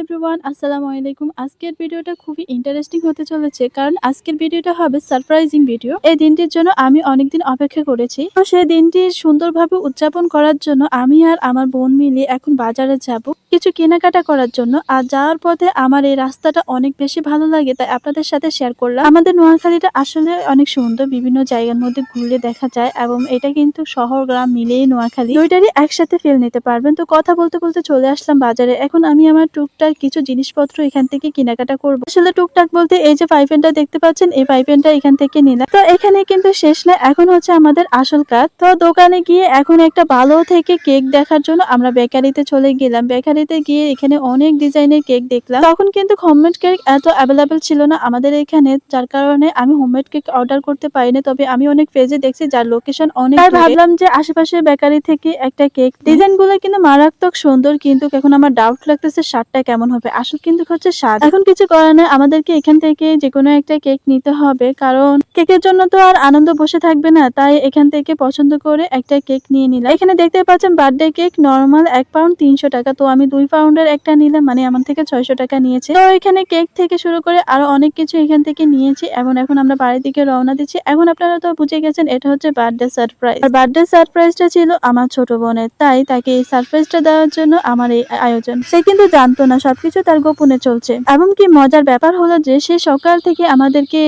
Everyone আসসালামু আলাইকুম। আজকের ভিডিওটা খুবই ইন্টারেস্টিং হতে চলেছে, কারণ আজকের ভিডিওটা হবে সারপ্রাইজিং ভিডিও এই দিনটির জন্য আমি অনেকদিন অপেক্ষা করেছি। তো সেই দিনটি সুন্দরভাবে উদযাপন করার জন্য আমি আর আমার বোন মিলে এখন বাজারে যাব। কিছু কেনাকাটা করার জন্য। আর যাওয়ার পথে আমার এই রাস্তাটা অনেক বেশি ভালো লাগে, তাই আপনাদের সাথে শেয়ার করলাম। আমাদের নোয়াখালীটা আসলে অনেক সুন্দর, বিভিন্ন জায়গার মধ্যে ঘুরলে দেখা যায় এবং এটা কিন্তু শহর গ্রাম মিলেই নোয়াখালী। দুইটারই একসাথে ফেল নিতে পারবেন। তো কথা বলতে বলতে চলে আসলাম বাজারে। এখন আমি আমার টুকটাক কিছু জিনিসপত্র এখান থেকে কেনাকাটা করব। আসলে টুকটাক বলতে এই যে পাইপেনটা দেখতে পাচ্ছেন, এই পাইপেনটা এখান থেকে নিলাম। তো এখানে কিন্তু শেষ না, এখন হচ্ছে আমাদের আসল কাজ। তো দোকানে গিয়ে এখন একটা ভালো থেকে কেক দেখার জন্য আমরা বেকারিতে চলে গেলাম। বেকারিতে গিয়ে এখানে অনেক ডিজাইনের কেক দেখলাম। তখন কিন্তু হোমমেড কেক এত অ্যাভেলেবেল ছিল না। আমাদের এখানে যার কারণে আমি হোমমেড কেক অর্ডার করতে পারিনি। তবে আমি অনেক পেজে দেখছি যার লোকেশন অনেক ভাবলাম যে আশেপাশে বেকারি থেকে একটা কেক ডিজাইনগুলো কিন্তু মারাত্মক সুন্দর কিন্তু এখন আমার ডাউট লাগতেছে স্বাদটা কেমন হবে। আসল কিন্তু হচ্ছে স্বাদ। এখন কিছু করার নেই। আমাদেরকে এখান থেকে যে কোনো একটা কেক নিতে হবে। কারণ কেকের জন্য তো আর আনন্দ বসে থাকবে না। তাই এখান থেকে পছন্দ করে একটা কেক নিয়ে নিলাম। এখানে দেখতে পাচ্ছেন বার্থডে কেক নর্মাল এক পাউন্ড তিনশো টাকা। তো আমি দুই পাউন্ডের একটা নিলাম মানে আমার থেকে ছয়শো টাকা নিয়েছে। তো এখানে কেক থেকে শুরু করে আরও অনেক কিছু এখান থেকে নিয়েছি। এবং এখন আমরা বাড়ির দিকে রওনা দিচ্ছি। এখন আপনারা তো বুঝে গেছেন, এটা হচ্ছে বার্থডে সারপ্রাইজ আর বার্থডে সারপ্রাইজটা ছিল আমার ছোট বোনের। তাই তাকে এই সারপ্রাইজটা দেওয়ার জন্য আমার এই আয়োজন। সে কিন্তু জানতো না, সবকিছু তার গোপনে চলছে। এবং কি মজার ব্যাপার হলো যে, সে সকাল থেকে আমাদেরকে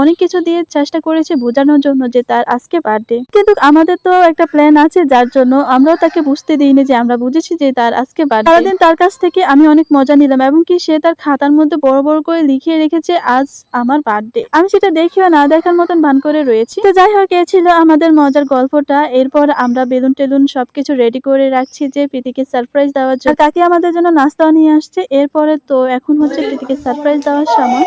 অনেক কিছু দিয়ে চেষ্টা করেছে বোঝানোর জন্য যে তার আজকে বার্থডে কিন্তু আমাদের তো একটা প্ল্যান আছে, যার জন্য আমরাও তাকে বুঝতে দিইনি যে আমরা বুঝেছি যে তার আজকে বার্থডে সারাদিন তার কাছ থেকে আমি অনেক মজা নিলাম এবং কি সে তার খাতার মধ্যে বড় বড় করে লিখিয়ে রেখেছে, আজ আমার বার্থডে আমি সেটা দেখিও না দেখার মতন ভান করে রয়েছি। তো যাই হোক, এ ছিল আমাদের মজার গল্পটা। এরপর আমরা বেলুন টেলুন সবকিছু রেডি করে রাখছি যে প্রীতিকে সারপ্রাইজ দেওয়ার জন্য। কাকি আমাদের জন্য নাস্তাও নিয়ে আসছে। এরপরে তো এখন হচ্ছে প্রীতিকে সারপ্রাইজ দেওয়ার সময়।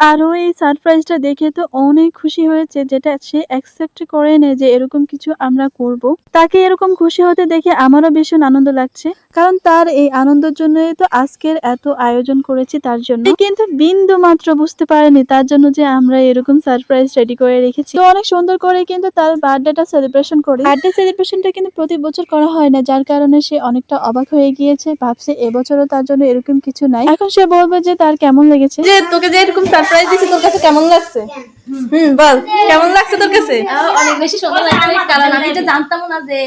আরও এই সারপ্রাইজটা দেখে তো অনেক খুশি হয়েছে, যেটা সে অ্যাকসেপ্ট করে নেয় যে এরকম কিছু আমরা করব। তাকে এরকম খুশি হতে দেখে আমারও ভীষণ আনন্দ লাগছে, কারণ তার এই আনন্দের জন্যই তো আজকের এত আয়োজন করেছি তার জন্য। কিন্তু বিন্দু মাত্র বুঝতে পারেনি তার জন্য যে আমরা এরকম সারপ্রাইজ রেডি করে রেখেছি। তো অনেক সুন্দর করে কিন্তু তার বার্থডেটা সেলিব্রেশন করে। বার্থডে সেলিব্রেশনটা কিন্তু প্রতি বছর করা হয় না, যার কারণে সে অনেকটা অবাক হয়ে গিয়েছে, ভাবছে এবছরও তার জন্য এরকম কিছু নাই। এখন সে বলবে যে তার কেমন লেগেছে। তোকে যে এরকম সারপ্রাইজ দিছি তোর কাছে কেমন লাগছে? হুম বল কেমন লাগছে তোর কাছে? অনেক বেশি সুন্দর লাগছে কারণ আমি এটা জানতাম না যে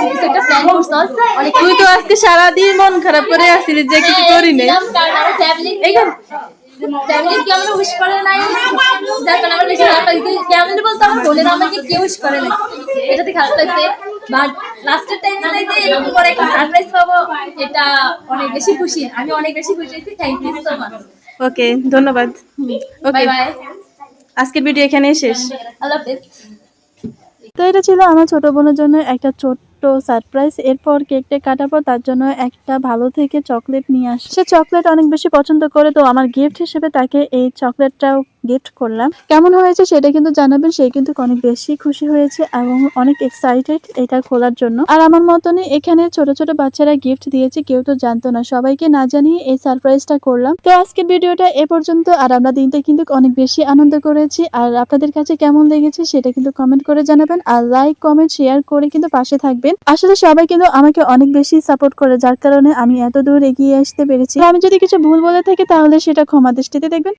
কিছু একটা প্ল্যান করছস অনেক তুই তো আজকে সারাদিন মন খারাপ করে আসছিলি যে কিছু করি নাই ফ্যামিলি ফ্যামিলি আমরা উইশ করে নাই। যার কারণে আমার বেশি খারাপ লাগছে। ফ্যামিলি বলতে আমার বোনের আমাকে কেউ উইশ করে নাই। এটাতে খারাপ লাগছে। বাট লাস্টের টাইমে যে এরকম করে একটা সারপ্রাইজ পাবো এটা অনেক বেশি খুশি। আমি অনেক বেশি খুশি হয়েছি। Thank you so much okay ধন্যবাদ। ওকে বাই বাই আজকের ভিডিও এখানেই শেষ। তো এটা ছিল আমার ছোট বোনের জন্য একটা ছোট্ট সারপ্রাইজ এরপর কেকটা কাটার পর তার জন্য একটা ভালো থেকে চকলেট নিয়ে আসে। সে চকলেট অনেক বেশি পছন্দ করে তো আমার গিফট হিসেবে তাকে এই চকলেটটাও গিফট করলাম। কেমন হয়েছে সেটা কিন্তু জানাবেন, সে কিন্তু অনেক বেশি খুশি হয়েছে এবং অনেক এক্সাইটেড এটা খোলার জন্য। আর আমার মতনই এখানে ছোট ছোট বাচ্চারা গিফট দিয়েছে, কেউ তো জানতো না। সবাইকে না জানিয়ে এই সারপ্রাইজটা করলাম। তো আজকের ভিডিওটা এ পর্যন্ত, আর আমরা দিনটা কিন্তু অনেক বেশি আনন্দ করেছি। আর আপনাদের কাছে কেমন লেগেছে সেটা কিন্তু কমেন্ট করে জানাবেন। আর লাইক কমেন্ট শেয়ার করে কিন্তু পাশে থাকবেন। আসলে সবাই কিন্তু আমাকে অনেক বেশি সাপোর্ট করে, যার কারণে আমি এত দূর এগিয়ে আসতে পেরেছি। আমি যদি কিছু ভুল বলে থাকি, তাহলে সেটা ক্ষমা দৃষ্টিতে দেখবেন।